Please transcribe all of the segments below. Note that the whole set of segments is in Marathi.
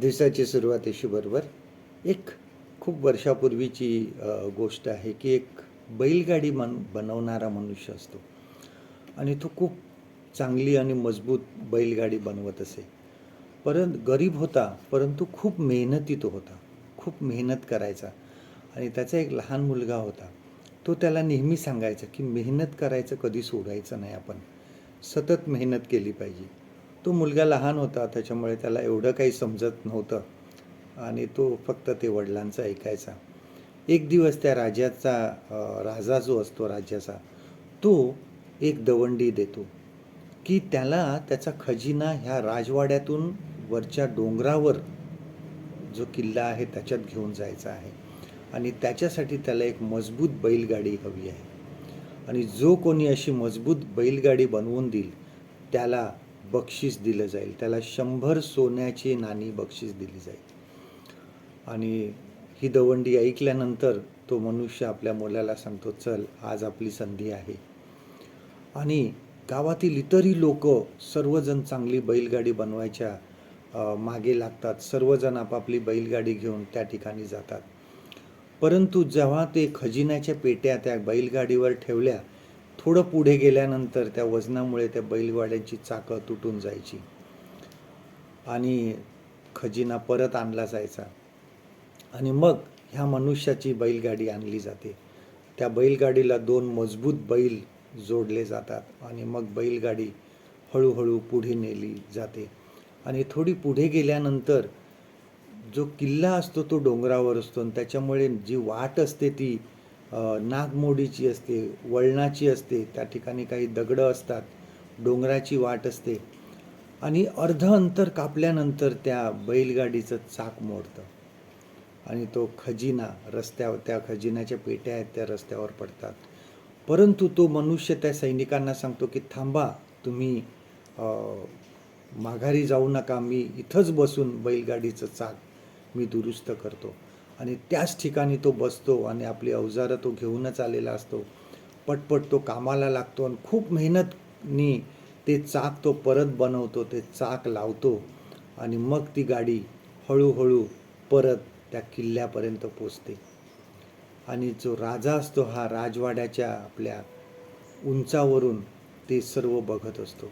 दिवसाची सुरुवात येशूबरोबर एक खूप वर्षापूर्वीची गोष्ट आहे की एक बैलगाडी मन बनवणारा मनुष्य असतो. आणि तो खूप चांगली आणि मजबूत बैलगाडी बनवत असे. परंतु गरीब होता परंतु खूप मेहनती तो होता. खूप मेहनत करायचा. आणि त्याचा एक लहान मुलगा होता. तो त्याला नेहमी सांगायचा की मेहनत करायचं कधी सोडायचं नाही आपण. सतत मेहनत केली पाहिजे. तो मुलगा लहान होता त्याच्यामुळे त्याला एवढं काही समजत नव्हतं. आणि तो फक्त ते वडिलांचं ऐकायचा. एक दिवस त्या राजाचा राजा जो असतो राज्याचा तो एक दवंडी देतो की त्याला त्याचा खजिना ह्या राजवाड्यातून वरच्या डोंगरावर जो किल्ला आहे त्याच्यात घेऊन जायचा आहे. आणि त्याच्यासाठी त्याला एक मजबूत बैलगाडी हवी आहे. आणि जो कोणी अशी मजबूत बैलगाडी बनवून देईल त्याला बक्षीस दिलं जाईल. त्याला शंभर सोन्याची नाणी बक्षीस दिली जाईल. आणि ही दवंडी ऐकल्यानंतर तो मनुष्य आपल्या मुलाला सांगतो चल आज आपली संधी आहे. आणि गावातील इतरही लोक सर्वजण चांगली बैलगाडी बनवायच्या मागे लागतात. सर्वजण आपापली बैलगाडी घेऊन त्या ठिकाणी जातात. परंतु जेव्हा ते खजिन्याच्या पेट्या त्या बैलगाडीवर ठेवल्या थोडं पुढे गेल्यानंतर त्या वजनामुळे त्या बैलगाड्यांची चाकं तुटून जायची. आणि खजिना परत आणला जायचा. आणि मग ह्या मनुष्याची बैलगाडी आणली जाते. त्या बैलगाडीला दोन मजबूत बैल जोडले जातात आणि मग बैलगाडी हळूहळू पुढे नेली जाते. आणि थोडी पुढे गेल्यानंतर जो किल्ला असतो तो डोंगरावर असतो आणि त्याच्यामुळे जी वाट असते ती नागमोडीची असते वळणाची असते त्या ठिकाणी काही दगडं असतात डोंगराची वाट असते. आणि अर्ध अंतर कापल्यानंतर त्या बैलगाडीचं चाक मोडतं. आणि तो खजिना रस्त्यावर त्या खजिन्याच्या पेट्या आहेत त्या रस्त्यावर पडतात. परंतु तो मनुष्य त्या सैनिकांना सांगतो की थांबा तुम्ही माघारी जाऊ नका. मी इथंच बसून बैलगाडीचं चाक मी दुरुस्त करतो. आणि त्याच ठिकाणी तो बसतो आणि आपली अवजारं तो घेऊनच आलेला असतो. पटपट तो कामाला लागतो आणि खूप मेहनतनी ते चाक तो परत बनवतो ते चाक लावतो आणि मग ती गाडी हळूहळू परत त्या किल्ल्यापर्यंत पोचते. आणि जो राजा असतो हा राजवाड्याच्या आपल्या उंचावरून ते सर्व बघत असतो.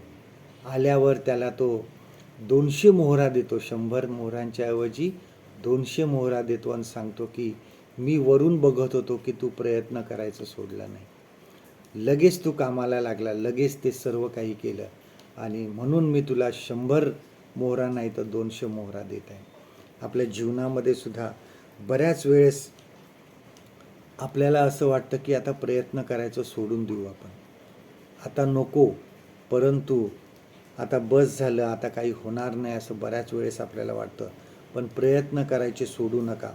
आल्यावर त्याला तो दोनशे मोहरा देतो शंभर मोहरांच्या ऐवजी दोनशे मोहरा देतो आणि सांगतो की मी वरून बघत होतो की तू प्रयत्न करायचं सोडला नाही. लगेच तू कामाला लागला लगेच ते सर्व काही केलं आणि म्हणून मी तुला शंभर मोहरा नाही तर दोनशे मोहरा देत आहे. आपल्या जीवनामध्ये सुद्धा बऱ्याच वेळेस आपल्याला असं वाटतं की आता प्रयत्न करायचं सोडून देऊ आपण. आता नको परंतु आता बस झालं आता काही होणार नाही असं बऱ्याच वेळेस आपल्याला वाटतं. पण प्रयत्न करायचे सोडू नका.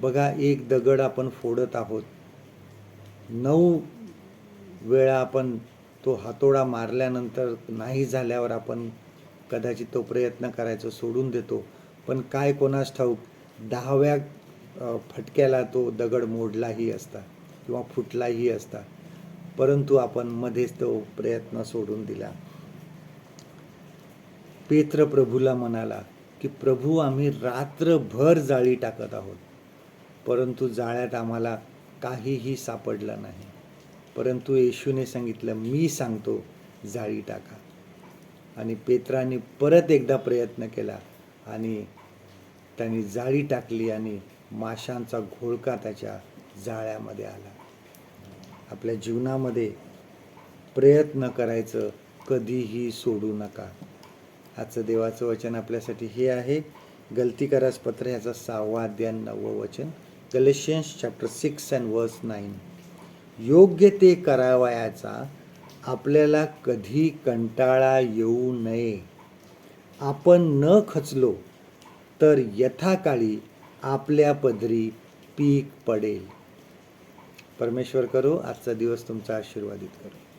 बघा एक दगड आपण फोडत आहोत. नऊ वेळा आपण तो हातोडा मारल्यानंतर नाही झाल्यावर आपण कदाचित तो प्रयत्न करायचं सोडून देतो. पण काय कोणास ठाऊक दहाव्या फटक्याला तो दगड मोडलाही असता किंवा फुटलाही असता. परंतु आपण मध्येच तो प्रयत्न सोडून दिला. पेत्र प्रभूला म्हणाला की प्रभू आम्ही रात्रभर जाळी टाकत आहोत. परंतु जाळ्यात आम्हाला काहीही सापडलं नाही. परंतु येशूने सांगितलं मी सांगतो जाळी टाका. आणि पेत्राने परत एकदा प्रयत्न केला आणि त्यांनी जाळी टाकली आणि माशांचा घोळका त्याच्या जाळ्यामध्ये आला. आपल्या जीवनामध्ये प्रयत्न करायचं कधीही सोडू नका. आजचं देवाचं वचन आपल्यासाठी हे आहे. गलती करास पत्र ह्याचा सहावा अध्याय नववं वचन. Galatians chapter six and verse nine योग्य ते करावयाचा आपल्याला कधी कंटाळा येऊ नये. आपण न खचलो तर यथाकाळी आपल्या पदरी पीक पडेल. परमेश्वर करो आजचा दिवस तुमचा आशीर्वादित करो.